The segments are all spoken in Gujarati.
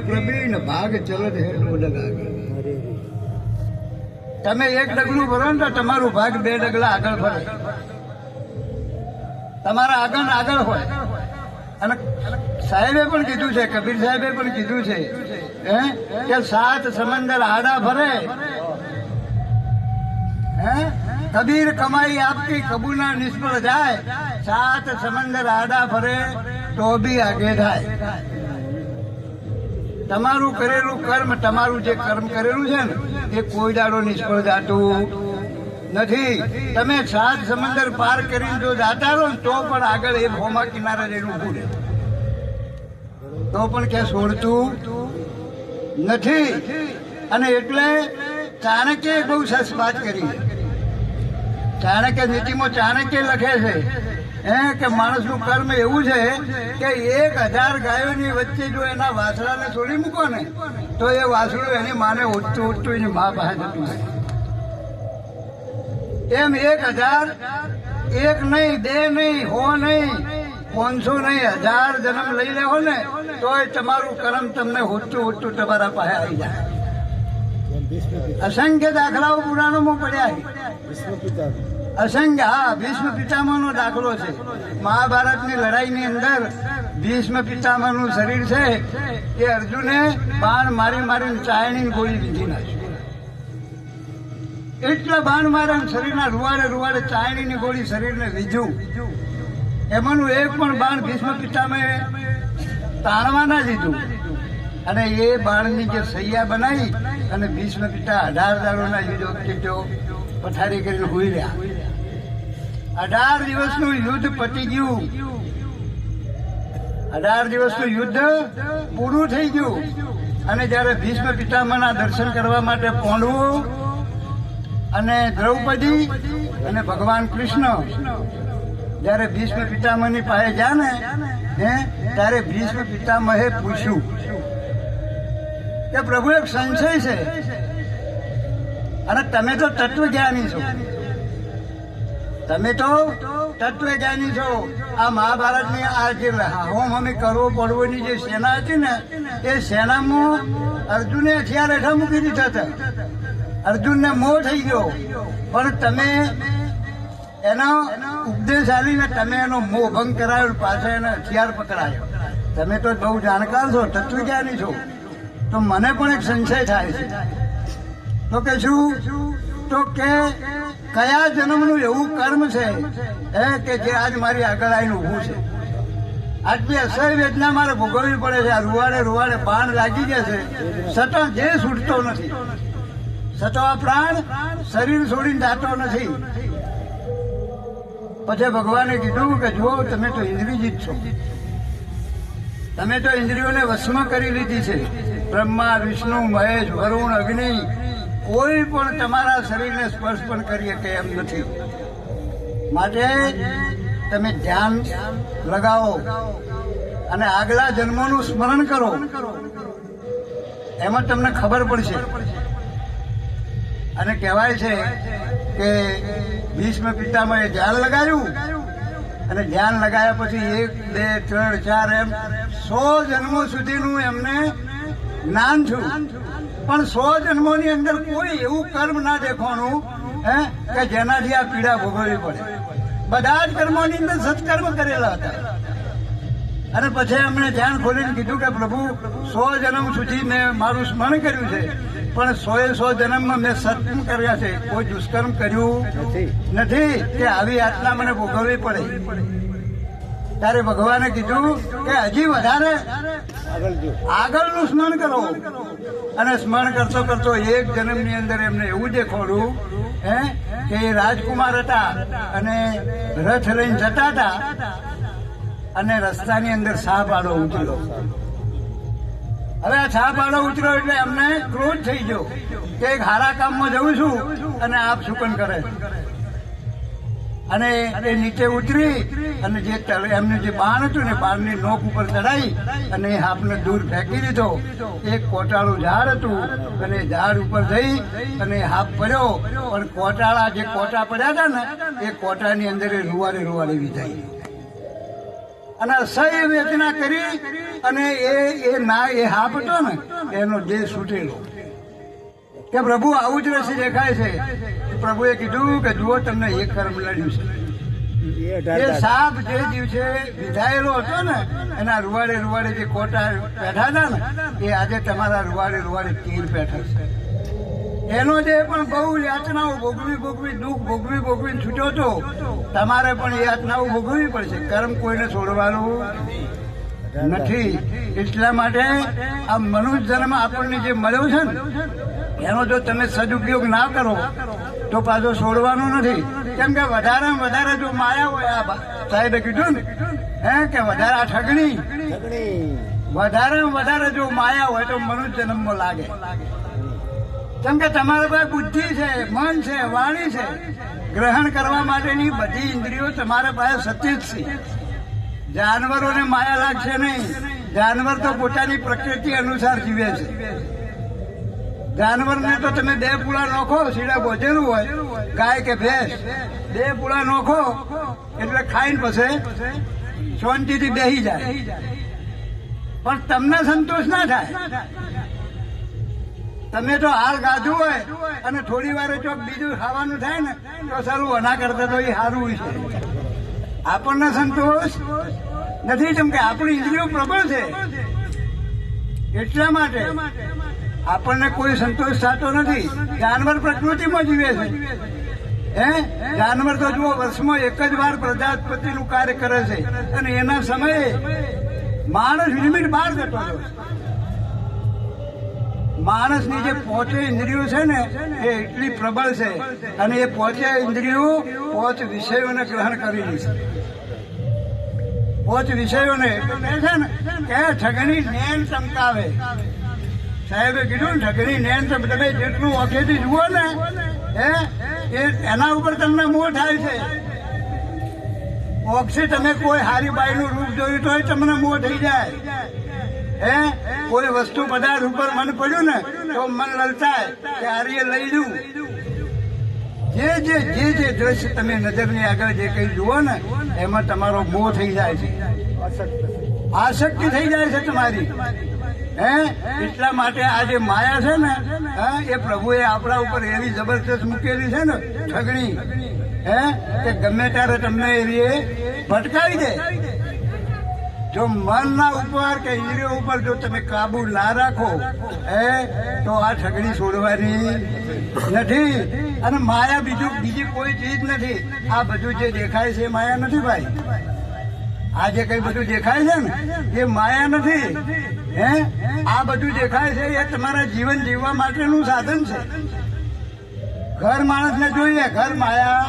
પ્રવીણ ભાગ ચલત હેઠું ડગાગે તમે એક ડગલું ભરો ને તો તમારું ભાગ બે ડગલા આગળ ભરે. તમારા આગળ આગળ હોય. અને સાહેબે પણ કીધું છે, કબીર સાહેબે પણ કીધું છે, હે, કે સાત સમંદર આડા ભરે. હે, કબીર કમાઈ આપતી કબૂના નિષ્ફળ જાય. સાત સમંદર આડા ભરે તો બી આગે થાય. તમારું કરેલું કર્મ, તમારું જે કર્મ કરેલું છે ને, એ કોઈ દાડો નિષ્ફળ જાતું નથી. તમે સાત સમંદર પાર કરીને જો જાતા રહો તો પણ આગળ એ ભોમા કિનારે જઈને ઊભું તો પણ ક્યાં છોડતું નથી. અને એટલે ચાણક્ય બહુ સસ વાત કરી. ચાણક્ય નીતિમાં ચાણક્ય લખે છે હે કે માણસનું કર્મ એવું છે કે એક હજાર ગાયોની વચ્ચે જો એના વાસડાને છોડી મૂકો ને તો એ વાસડું એની માને ઉઠતું ઉઠતું એની મા પાસે જતું હોય એમ એક હજાર એક નહીં બે નહીં હો નહીં પાંચસો નહીં હજાર જન્મ લઈ લેવો ને તોય તમારું કર્મ તમને હોતું હોતું તમારા પાસે આવી જાય. અસંખ્ય દાખલાઓ પુરાણોમાં પડ્યા છે. અસંખ્ય હા, ભીષ્મ પિતામહનો દાખલો છે. મહાભારતની લડાઈની અંદર ભીષ્મ પિતામહનું શરીર છે એ અર્જુને બાણ મારી મારીને ચાયણી ગોળી લીધી નાખી. એટલા બાણ માર્યા શરીરના રૂવાડે રૂવાડે ચાયણીની ગોળી શરીરને વીજું એમાંનું એક પણ બાણ ભીષ્મ પિતામહે તાણવા ના દીધું અને એ બાણની જે સૈયા બનાવી અને ભીષ્મ પિતા અઢાર દાડોના યુદ્ધ પથારી કરીને હોઈ રહ્યા. અઢાર દિવસનું યુદ્ધ પતી ગયું. અઢાર દિવસનું યુદ્ધ પૂરું થઈ ગયું. અને જ્યારે ભીષ્મ પિતામહના દર્શન કરવા માટે પહોંચવું અને દ્રૌપદી અને ભગવાન કૃષ્ણ જ્યારે ભીષ્મ પિતામહની પાસે જાને, હે, ત્યારે ભીષ્મ પિતામહે પૂછ્યું કે પ્રભુ, એક સંશય છે. અને તમે તો તત્વજ્ઞાની છો. તમે તો તત્વજ્ઞાની છો. આ મહાભારતની આ જે હોમ અમે કરવો પડવોની જે સેના હતી ને, એ સેનામાં અર્જુને હથિયાર હેઠા મૂકી દીધા હતા. અર્જુનને મોહ થઈ ગયો. પણ તમે એનો ઉપદેશ આલીને તમે એનો મોહ ભંગ કરાયો પાછા એને હથિયાર પકડાયો. તમે તો બહુ જાણકાર છો, તત્વજ્ઞાની છો. તો મને પણ એક સંશય થાય છે. તો કે શું? તો કે કયા જન્મનું એવું કર્મ છે એ કે જે આજ મારી આગળ આવીને ઊભું છે? આટલી અસહ્ય વેદના મારે ભોગવવી પડે છે. આ રૂવાડે રૂવાડે પાણ લાગી ગયા છે. છતાં જે છૂટતો નથી. છતાં આ પ્રાણ શરીર છોડીને જાતો નથી. પછી ભગવાને કીધું કે જુઓ, તમે તો ઇન્દ્રિયજીત છો. તમે તો ઇન્દ્રિયોને વશમાં કરી લીધી છે. બ્રહ્મા, વિષ્ણુ, મહેશ, વરુણ, અગ્નિ કોઈ પણ તમારા શરીરને સ્પર્શ પણ કરી શકે એમ નથી. માટે તમે ધ્યાન લગાવો અને આગલા જન્મોનું સ્મરણ કરો. એમાં તમને ખબર પડશે. અને કહેવાય છે કે ભીષ્મ પિતામાં ધ્યાન લગાવ્યું અને ધ્યાન લગાવ્યા પછી એક, બે, ત્રણ, ચાર એમ સો જન્મો સુધીનું એમને જ્ઞાન થયું. પણ સો જન્મોની અંદર કોઈ એવું કર્મ ના દેખવાનું, હે, કે જેનાથી આ પીડા ભોગવવી પડે. બધા જ કર્મોની અંદર સત્કર્મ કરેલા હતા. અને પછી એમણે ધ્યાન ખોલીને કીધું કે, પ્રભુ, સો જન્મ સુધી મેં મારું સ્મરણ કર્યું છે, પણ સો એ સો જન્મમાં મેં સત્કર્મ કર્યા છે. કોઈ દુષ્કર્મ કર્યું નથી. કે આવી આટલા મને ભોગવવી પડે. ત્યારે ભગવાને કીધું કે હજી વધારે આગળનું સ્મરણ કરો. અને સ્મરણ કરતો કરતો એક જન્મની અંદર એમને એવું દેખોડું હે, કે એ રાજકુમાર હતા અને રથ લઈને જતા હતા અને રસ્તાની અંદર સાપ આડો ઉતર્યો. હવે આ સાપ આડો ઉતર્યો એટલે એમને ક્રોધ થઈ ગયો કે એક હારા કામમાં જઉં છું અને આપ શુકન કરે. અને એ નીચે ઉતરી અને જે એમનું જે બાણ હતું ને બાણની નોક ઉપર ચડાઈ અને હાપને દૂર ફેંકી દીધો. એક કોટાળું ઝાડ હતું અને ઝાડ ઉપર જઈ અને હાપ પડ્યો. પણ કોટાળા જે કોટા પડ્યા હતા ને, એ કોટાની અંદર રૂવાડે રૂવાડે વિધાઈ અને અસહ્ય વેચના કરી અને એ એ ના, એ હાપ હતો ને, એનો દેહ છૂટેલો. કે પ્રભુ આવું જ રસી દેખાય છે. પ્રભુએ કીધું કે જુઓ તમને એક કર્મ લડ્યું છે. એ સાપ જે દિવસે વિધાયેલો હતો ને એના રૂવાડે રૂવાડે જે કોટા બેઠા હતા ને એ આજે તમારા રૂવાડે રૂવાડે તીર બેઠા છે. એનો જે પણ બહુ યાતનાઓ ભોગવી ભોગવી દુઃખ ભોગવી ભોગવી છૂટો તો તમારે પણ યાતનાઓ ભોગવવી પડશે. કર્મ કોઈને છોડવાનું નથી. એટલા માટે આ મનુષ્ય જન્મ આપણને જે મળ્યો છે ને એનો જો તમે સદુપયોગ ના કરો તો પાછો છોડવાનો નથી. કેમ કે વધારે વધારે જો માયા હોય, આ સાહેબે કીધું ને, હે, કે વધારે આ ઠગણી. વધારે વધારે જો માયા હોય તો મનુષ્ય જન્મ લાગે. કેમ કે તમારા પાસે બુદ્ધિ છે, મન છે, વાણી છે. ગ્રહણ કરવા માટેની બધી ઇન્દ્રિયો તમારા પાસે જ છે. જાનવરોને માયા લાગશે નહીં. જાનવર તો પોતાની પ્રકૃતિ અનુસાર જીવે છે. જાનવરને તો તમે બે પૂળા નોખો સીડા બોજેલું હોય, ગાય કે ભેંસ, બે પૂળા નોખો, એટલે ખાઈને પછી શાંતિથી બેસી જાય. પણ તમને સંતોષ ના થાય. તમે તો હાલ ગાધું હોય અને થોડી વાર ચોક બીજું ખાવાનું થાય ને, તો સારું અના કરતા તો એ સારું છે. આપણને સંતોષ નથી જેમ કે આપણી ઇન્દ્રિયો પ્રબળ છે. એટલા માટે આપણને કોઈ સંતોષ થતો નથી. જાનવર પ્રકૃતિમાં જીવે છે. હે? જાનવર તો જુઓ, વર્ષમાં એક જ વાર પ્રજાપતિનું કાર્ય કરે છે. અને એના સમયે માણસ લિમિટ બહાર જતો માણસની જે પોચે ઇન્દ્રિયો છે ને, એ એટલી પ્રબળ છે. અને એ પોચે ઇન્દ્રિયો પોચ વિષયોને ગ્રહણ કરી છે. પોચ વિષયોને છે ને, કે ઠગણી નેન ચમકાવે. સાહેબે કીધું ઠગણી નેન તો તમે જેટલું ઓખેથી જુઓ ને, હે, એ એના ઉપર તમને મોહ થાય છે. ઓક્ષી તમે કોઈ હારી બાઈનું રૂપ જોયું તો તમને મોહ થઈ જાય. હે, કોઈ વસ્તુ પદાર્થ ઉપર મન પડ્યું ને, તો મન લલચાય કે આર્ય લઈ લઉં જે જે જે જે દ્રશ્ય તમે નજરની આગળ જે કઈ જુઓ ને, એમાં તમારો મોહ થઈ જાય છે. આસક્તિ થઈ જાય છે તમારી. હે? એટલા માટે આ જે માયા છે ને એ પ્રભુએ આપણા ઉપર એવી જબરદસ્ત મૂકેલી છે ને, ઠગણી, હે, કે ગમે ત્યારે તમને એવી ભટકાવી દે. જો મનના ઉપર કે ઇન્દ્રિયો ઉપર જો તમે કાબુ ના રાખો, હે, તો આ ઠગણી છોડવાની નથી. અને માયા બીજું, બીજી કોઈ ચીજ નથી. આ બધું જે દેખાય છે માયા નથી ભાઈ. આ જે કઈ બધું દેખાય છે ને, એ માયા નથી. હે? આ બધું દેખાય છે, એ તમારા જીવન જીવવા માટેનું સાધન છે. ઘર માણસને જોઈએ, ઘર માયા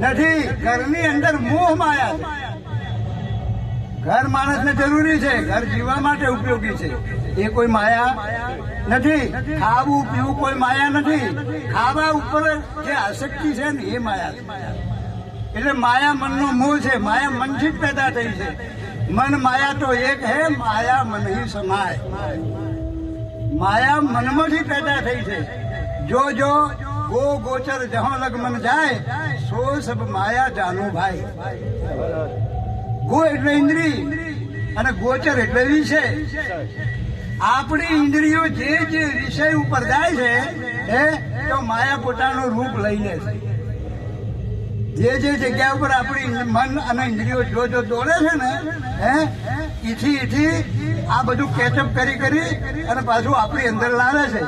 નથી. ઘરની અંદર મોહ માયા છે. ઘર માણસને જરૂરી છે, ઘર જીવવા માટે ઉપયોગી છે. એ કોઈ માયા નથી. ખાવું, પીવું કોઈ માયા નથી. ખાવા ઉપર જે આસક્તિ છે ને, એ માયા છે. એટલે માયા મનનો મૂળ છે, માયા મનથી જ પેદા થઈ છે. મન માયા તો એક હે, માયા મન હી સમાય. માયા મનમાંથી પેદા થઈ છે. જો જો, ગો, ગોચર, જહો લગ મન જાય, સો સબ માયા જાનો ભાઈ. ગો એટલે ઇન્દ્રી, અને ગોચર એટલે વિષય. આપણી ઇન્દ્રિયો જે જે વિષય ઉપર જાય છે હે તો માયા પોતાનું રૂપ લઈ લે છે. જે જે જગ્યા ઉપર આપણી મન અને ઇન્દ્રિયો જો જો દોડે છે ને, હે, ઈથી ઈથી આ બધું કેચઅપ કરી કરી અને પાછું આપણી અંદર લાવે છે.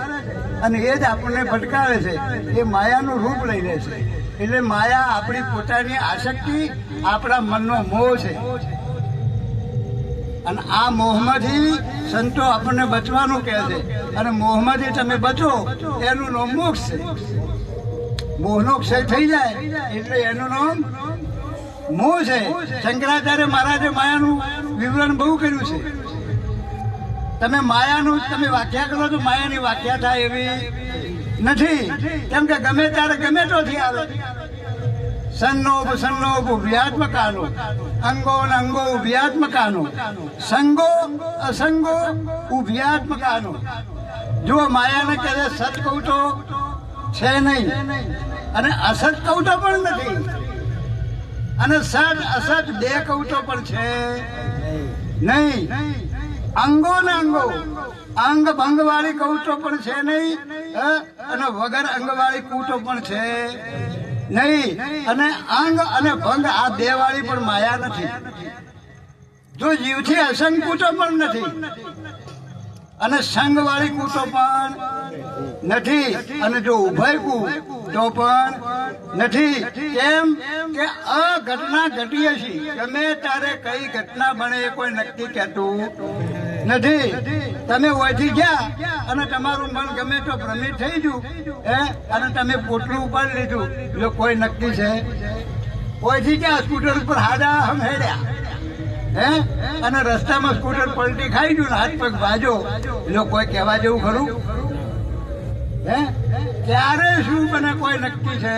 અને એ જ આપણને ભટકાવે છે. એ માયાનું રૂપ લઈ લે છે. એટલે માયા આપણી પોતાની આસક્તિ, આપણા મનનો મોહ છે. અને આ મોહમાંથી સંતો આપણને બચવાનું કહે છે. અને મોહમાંથી તમે બચો, એનું નામ મોક્ષ છે. મોહનો ક્ષય થઈ જાય એટલે એનું નામ મોહ છે. શંકરાચાર્ય મહારાજે માયાનું વિવરણ બહુ કર્યું છે. તમે માયાનું તમે વ્યાખ્યા કરો તો માયાની વ્યાખ્યા થાય એવી નથી. કેમ કે ગમે ત્યારે ગમે તોથી આવે. સન્નો સંલોભ વ્યાત્મકાનો અંગો અંગો વ્યાત્મકાનો સંગો, અસંગો ઉભ્યાત્મકાનો જો માયાને કહે સત કહું તો છે નહીં. અને અસત કવટો પણ નથી. અને સત અસત બે કવતો પણ છે નહીં. અંગો ને અંગો. અંગ ભંગ વાળી કવતો પણ છે નહીં? અને વગર અંગ વાળી કૂટો પણ છે નહીં. અને અંગ અને ભંગ આ બે વાળી પણ માયા નથી. જો જીવથી અસંગ કૂટો પણ નથી, અને સંગ વાળી કૂટો પણ નથી અને જો ઉભય તો પણ નથી. કેમ? કે આ ઘટના ઘટી હશે. ગમે તારે કઈ ઘટના બને એ કોઈ નક્કી કહેતું નથી. તમે ઓછી ગયા અને તમારું મન ગમે તો ભ્રમિત થઈ ગયું, હે? અને તમે પોટલું ઉપાડી લીધું. જો કોઈ નક્કી છે? ઓછી ગયા સ્કૂટર ઉપર હાડા હમ હેડ્યા, હે? અને રસ્તામાં સ્કૂટર પલટી ખાઈ ગયું હાથ પગ ભાજો જો કોઈ કહેવા જેવું ખરું? હે? ત્યારે શું બને કોઈ નક્કી છે?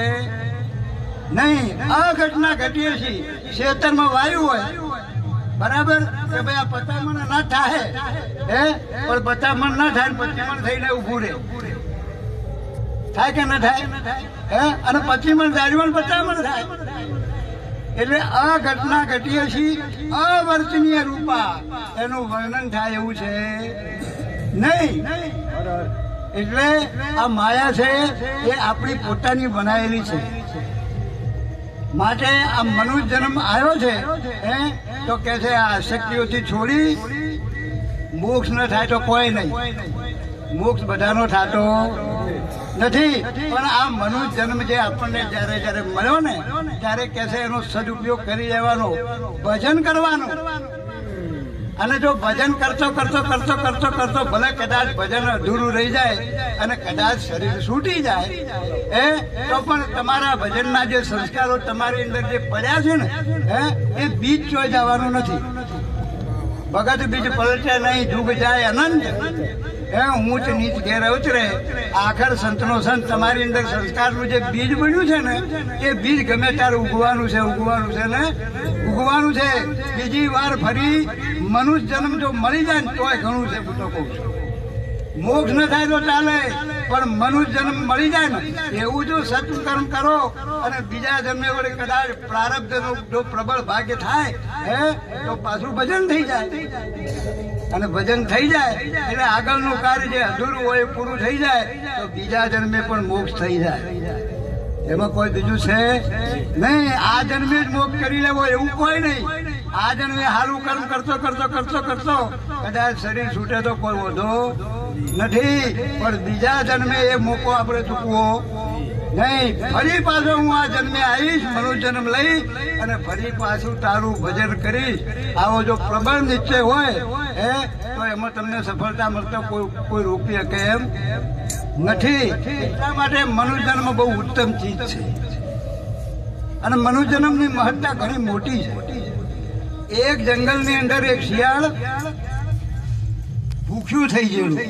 નહીં, આ ઘટના ઘટીએ છે ખેતરમાં વાયુ હોય. બરાબર? ભાઈ આ પતામણ ના થાય હે? પણ પતામણ ના થાય પચીમણ થઈને ઊભું રહે. થાય કે ના થાય? હે? અને પચીમણ દારીમણ પચામણ થાય. એટલે આ ઘટના ઘટીએ છીએ અવર્ચનીય રૂપા. એનું વર્ણન થાય એવું છે. નહીં. એટલે આ માયા છે એ આપણી પોતાની બનાવેલી છે. માટે આ મનુષ્ય જન્મ આવ્યો છે, હે? તો કે છે, આ શક્તિઓથી છોડી મોક્ષ ન થાય તો કોઈ નહીં. મોક્ષ બધાનો થતો નથી. પણ આ મનુષ્ય જન્મ જે આપણને જ્યારે જ્યારે મળ્યો ને, ત્યારે કે છે, એનો સદુપયોગ કરી લેવાનો, ભજન કરવાનું. અને જો ભજન કરતો કરતો કરતો કરતો કરતો ભલે કદાચ ભજન અધૂરું રહી જાય અને કદાચ શરીર છૂટી જાય એ તો પણ તમારા ભજનના જે સંસ્કારો તમારી અંદર જે પડ્યા છે ને, હે? એ બીજ ચોઈ જવાનું નથી. ભગત બીજ પલટે નહીં, જુગ જાય, અનંત હે ઊંચ નીચ ઘેર ઉતરે, આખર સંતનો સંત તમારી અંદર સંસ્કારનું જે બીજ બન્યું છે ને, એ બીજ ગમે ત્યારે ઉગવાનું છે ઉગવાનું છે ને, ઉગવાનું છે. બીજી વાર ફરી મનુષ્ય જન્મ જો મળી જાય ને, તોય ઘણું છે, હું તો કહું છું. મોક્ષ ન થાય તો ચાલે. પણ મનુષ્ય જન્મ મળી જાય ને, એવું જો સત્કર્મ કરો અને બીજા જન્મે વડે કદાચ પ્રારબ્ધ જો પ્રબળ ભાગ્ય થાય, હે, તો પાછું ભજન થઈ જાય. અને ભજન થઈ જાય એટલે આગળનું કાર્ય જે અધૂરું હોય પૂરું થઈ જાય, તો બીજા જન્મે પણ મોક્ષ થઈ જાય. એમાં કોઈ બીજું છે? નહીં, આ જન્મે જ મોક્ષ કરી લેવો એવું કોઈ નહીં. આ જન્મે સારું કર્મ કરતો કરતો કરતો કરતો. કદાચ શરીર છૂટે તો કોઈ વધો નથી, પણ બીજા જન્મે એ મોકો આપણે ચૂકવો. નહીં, ફરી પાછો હું આ જન્મે આવીશ મનુ જન્મ લઈ અને ફરી પાછું તારું ભજન કરીશ. આવો જો પ્રબળ નિશ્ચય હોય, હે, તો એમાં તમને સફળતા મળતો કોઈ કોઈ રોકી શકે એમ નથી. એટલા માટે મનુજન્મ બહુ ઉત્તમ ચીજ છે. અને મનુજન્મની મહત્તા ઘણી મોટી છે. એક જંગલની અંદર એક શિયાળ ભૂખ્યું થઈ ગયેલું.